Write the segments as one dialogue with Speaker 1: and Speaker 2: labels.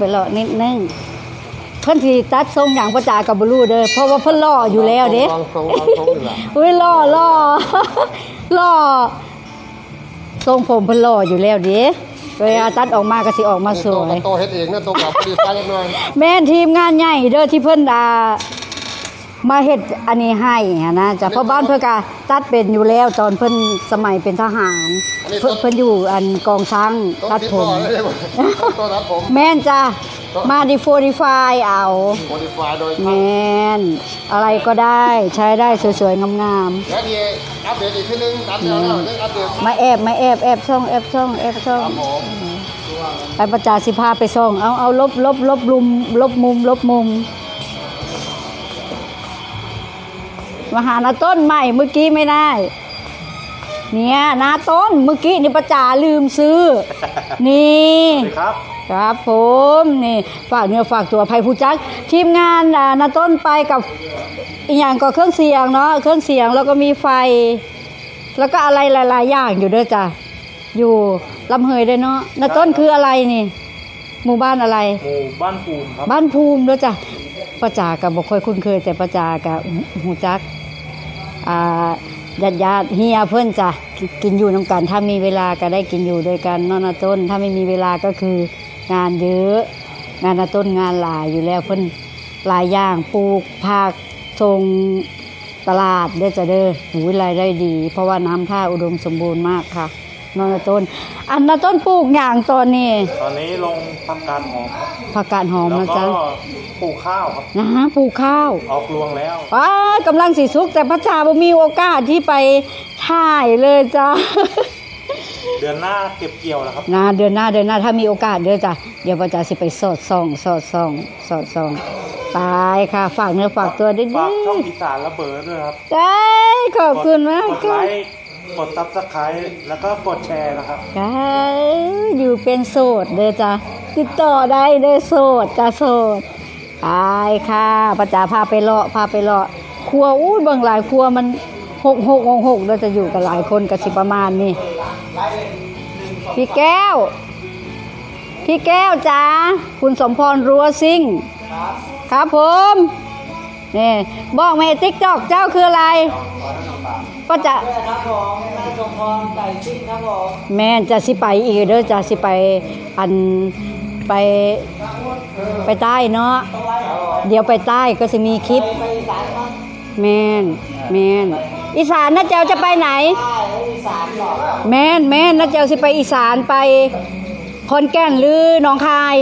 Speaker 1: ไปเลาะนิดนึงเพิ่นสีตัดทรงอย่างประจากับบลูเด้อเพราะว่าเพิ่นล่ออยู่แล้วเด้
Speaker 2: ลองทรงลองทรงนี่แหละ
Speaker 1: อุ้ยล่อล่อล่อทรงผมเพิ่นล่ออยู่แล้วเด้เวลาตัดออกมาก็สิออกมาสวย
Speaker 2: โตเฮ็ดเองนะโตกับดีไซน์เล็กน้อย
Speaker 1: แม่นทีมงานใหญ่เด้อที่เพิ่นดา มาเฮ็ดอันนี้ให้หั้นนะจ้ะเพราะบ้านเพิ่นก็ตัดเป็นอยู่แล้วตอนเพิ่นสมัยเป็นทหารเพิ่นเพิ่นอยู่อันกองช้าง
Speaker 2: โต
Speaker 1: ตัด
Speaker 2: ติด
Speaker 1: ผ
Speaker 2: ต่อ
Speaker 1: ม
Speaker 2: เลยโตตัดผม
Speaker 1: แม่นจ้ะมาดิโฟดิฟายเอา
Speaker 2: โมดิฟายโดย
Speaker 1: แม่นอะไรก็ได้ใช้ได้สวยๆ งาม
Speaker 2: แล้วดีอัปเดตอีกทีนึงตัดแล้วแล้วนึงอัปเดต
Speaker 1: ๆ มาแอบมาแอบแอบช่องแอบช่องแอบช่อง
Speaker 2: ครับผม
Speaker 1: ไปประจาสิพาไปส่งเอาเอาลบลบลบลุมลบมุมลบมุม มาหานาต้นใหม่เมื่อกี้ไม่ได้ เนี่ยนาต้นเมื่อกี้นี่ประจาลืมซื้อ นี่
Speaker 3: ครับ
Speaker 1: ครับผมนี่ฝากเนื้อฝากตัวภัยผู้จักทีมงานอ่านาต้นไปกับอีกอย่างก็เครื่องเสียงเนาะเครื่องเสียงแล้วก็มีไฟ แล้วก็อะไรหลาย ๆ อย่างอยู่ด้วยจ้ะอยู่ลำเฮยด้วยเนาะนาต้นคืออะไรนี่ หมู่บ้านอะไร
Speaker 3: หมู่บ้านปูมครับ
Speaker 1: บ้านภูมิด้วยจ้ะประจากับบค่อยคุ้นเคยแต่ประจากัหูจักอ่า ญาติญาติเฮียเพื่อนจ้ะกินอยู่น้ำกัน ถ้ามีเวลาก็ได้กินอยู่ด้วยกันนอนอาต้น ถ้าไม่มีเวลาก็คืองานเยอะ งานนาต้นงานหลายอยู่แล้วเพื่อนหลายอย่างปลูกผักทรงตลาดได้จะเด้อหูรายได้ดี เพราะว่าน้ำท่าอุดมสมบูรณ์มากค่ะ นอนนาต้น อันนาต้นปลูกอย่างตอนนี้
Speaker 3: ตอนนี้ลงผักกาดหอมครับ
Speaker 1: ผักกาดหอม
Speaker 3: แล้ว
Speaker 1: นะ
Speaker 3: ก็
Speaker 1: จ๊ะ
Speaker 3: ปลูกข้าวครับ
Speaker 1: นะฮะปลูกข้าว
Speaker 3: ออกรวงแล้ว
Speaker 1: ว้ากำลังสีสุกแต่พระจ่าบ่มีโอกาสที่ไปถ่ายเลยจ้า
Speaker 3: เดือนหน้าเก็บเกี่ยวแล้วครับ
Speaker 1: นะเดือนหน้าเดือนหน้าถ้ามีโอกาสเด้อจ้ะเดี๋ยวพระจ่าสิไปสอดส่องสอดส่องสอดส่องตายค่ะ ฝากเนื้อฝากตัวด้วยดิ
Speaker 3: ฝากช่องอีสานระเบิดด้วยครับ
Speaker 1: ได้ขอบคุณมาก
Speaker 3: กดไล
Speaker 1: ค่ะ
Speaker 3: ค์ กดซับสไครต์แล้วก็กดแชร์นะครับ
Speaker 1: ได้อยู่เป็นโสดเด้อจ้ะติดต่อได้เด้อโสดจ้ะโสดตายค่ะพระจ่าพาไปเลาะพาไปเลาะครัวอู้เบิ่งหลายครัวมันหกหกหกหกเราจะอยู่กันหลายคนกับสิประมาณนี้พี่แก้ว พี่แก้วจ้าคุณสมพรรัวซิ่ง ครับผม นี่บอกแม่ติ๊กจอกเจ้าคืออะไร ก็จะแม่จะสิไปอีกเด้อจะสิไปอันไปไปใต้เนาะเดี๋ยวไปใต้ก็จะมีคลิปแมนแมนอีสานนะเจ้าจะไปไหนแมนแมนนะเจ้าสิไปอีสานไปคอนแก่นหรือหนองคาย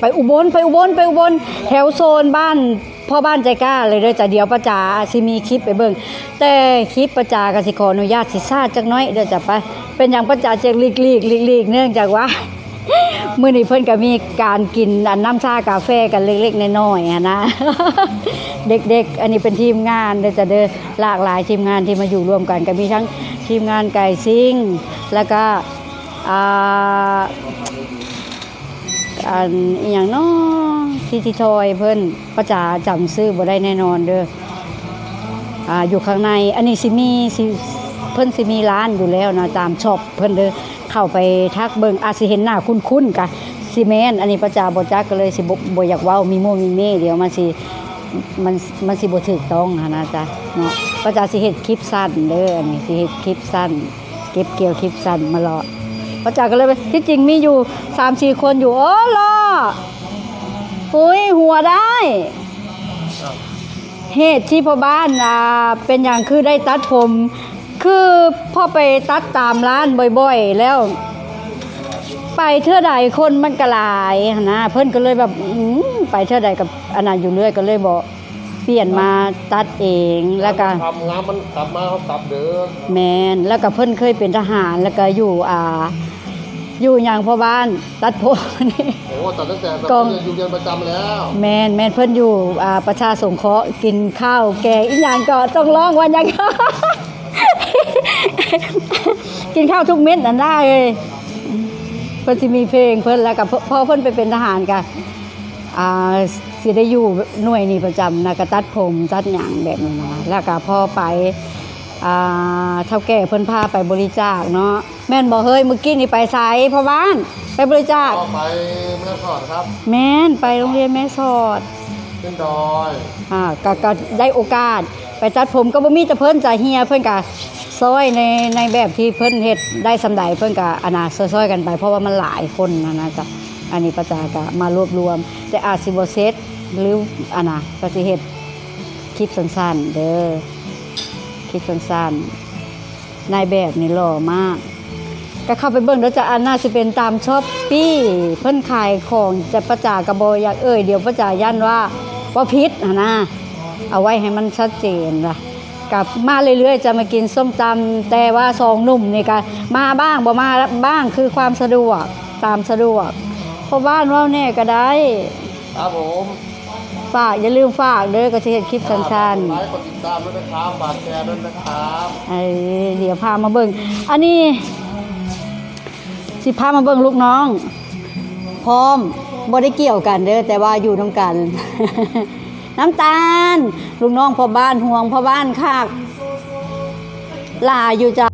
Speaker 1: ไปอุบลไปอุบลไปอุบลแถวโซนบ้านพ่อบ้านใจกล้าเลยเด้อจ้ะเดี๋ยวป้าจ๋าสิมีคลิปไปเบิ่งแต่คลิปป้าจ๋ากสิขออนุญาตสิซาจักน้อยเด้อจ้ะไป เป็นอย่างป้าจ๋าจะลีกลีกลีกลีกเนื่องจากว่ามื้อนี้เพิ่นก็มีการกินอันน้ำชากาแฟกันเล็กๆน้อยๆนะ เด็กๆ อันนี้เป็นทีมงานเด้อจะเด้อหลากหลายทีมงานที่มาอยู่ร่วมกันก็มีทั้งทีมงานไก่ซิ่งแล้วก็ อ่าอันอหย่างเนาะที่ที่ทอยเพิ่นประจาจำซื้อบ่ได้แน่นอนเด้ออ่าอยู่ข้างในอันนี้สิมีสิเพิ่นสิมีร้านอยู่แล้วนะตามช็อปเพิ่นเด้อเข้าไปทักเบิงอาจสิเห็นหน้าคุ้นๆกะซีเมนอันนี้ประจาบ่จักก็เลยสิบ่บ่อยากเว้ามีโมมีเม่เดี๋ยวมันสิมันมันสิบ่ถูกต้องหันนะจ๊ะเนาะก็จะสิเฮ็ดคลิปสั้นเด้ออันนี้สิเฮ็ดคลิปสั้น เก็บเกี่ยวคลิปสั้นมาเลาะ ก็จากก็เลยไปที่จริงมีอยู่3 4คนอยู่ โอ้รออุ้ยหัวได้ เหตุที่พ่อบ้านอ่าเป็นอย่างคือได้ตัดผม คือพ่อไปตัดตามร้านบ่อยๆ แล้ว ไปเท่าใดคนมันก็หลายหั้นนะเพิ่นก็เลยแบบอื้อไปเท่าใดกับอันนั้นอยู่เรื่อยก็เลยบอก เปลี่ยนมาตัดเองแล้วก็
Speaker 2: ทำงานมันกลับมาเขากลับเด้อ
Speaker 1: แมนแล้วก็เพิ่นเคยเป็นทหารแล้วก็อยู่อ่าอยู่อย่างพ่อบ้านตัดผมนี่
Speaker 2: โอ้แต่ตั้งแต่แบบ
Speaker 1: กอง
Speaker 2: อยู่เรียนประจำแล้ว
Speaker 1: แมนแมนเพิ่นอยู่อ่าประชาสงเคราะห์กินข้าวแกงอีหยังก็ต้องร้องวันหยังกินข้าวทุกเม็ดนั่นได้เลยเพิ่นสิมีเพลงเพิ่นแล้วก็พพอเพิ่นไปเป็นทหารก็ อ่าสิได้อยู่หน่วยนี้ประจำนะก็ตัดผมตัดหยังแบบนี้นะแล้วก็พอไปอ่าเท่าแก่เพิ่นพาไปบริจาคเนาะแม่นบ่เฮ้ยเมื่อกี้นี่ไปไสพ่อบ้านไปบริจาค
Speaker 2: ก็ไปเมื่อก่อนครับ
Speaker 1: แม่นไปโรงเรียนแม่สอด
Speaker 2: ขึ้นดอย
Speaker 1: อ่าก็ก็ได้โอกาส ไปตัดผมก็บ่มีแต่เพิ่นจะเฮียเพิ่นก็ซอยในในแบบที่เพิ่นเฮ็ดได้สำใดเพิ่นก็อานาซอยๆกันไป เพราะว่ามันหลายคนนะนะจ๊ะ อันนี้ประจาก็มารวบรวม แต่อาจสิบเซตหรืออานาก็สิเฮ็ดคลิปสั้นๆเด้อคลิปสั้นๆนายแบบนี่หล่อมาก ก็เข้าไปเบิ่งแล้วจะอันน่าสิเป็นตามช้อปปี้เพิ่นขายของจะประจากระบอยากเอ่ยเดี๋ยวประจายันว่าว่าพิษนะนะเอาไว้ให้มันชัดเจนล่ะกลับมาเรื่อยๆ จะมากินส้มตำแต่ว่าสองหนุ่มนี่ก็มาบ้างบ่มาบ้างคือความสะดวกตามสะดวก พราะบ้านว่าแน่ก็ได้
Speaker 2: ครับผม
Speaker 1: ฝากอย่าลืมฝากเด้อก็จะเห็นคลิปสั้น
Speaker 2: ไลค์กดติดตามด้วยนะครับฝากแชร์ด้วยนะครับ
Speaker 1: ๆเอ้ยเดี๋ยวพามาเบิ่งอันนี้ สิพามาเบิ่งลูกน้อง พร้อมบ่ได้เกี่ยวกันเด้อแต่ว่าอยู่น้ำกัน น้ำตาล ลูกน้องพ่อบ้านห่วงพ่อบ้านคักลาอยู่จ้ะ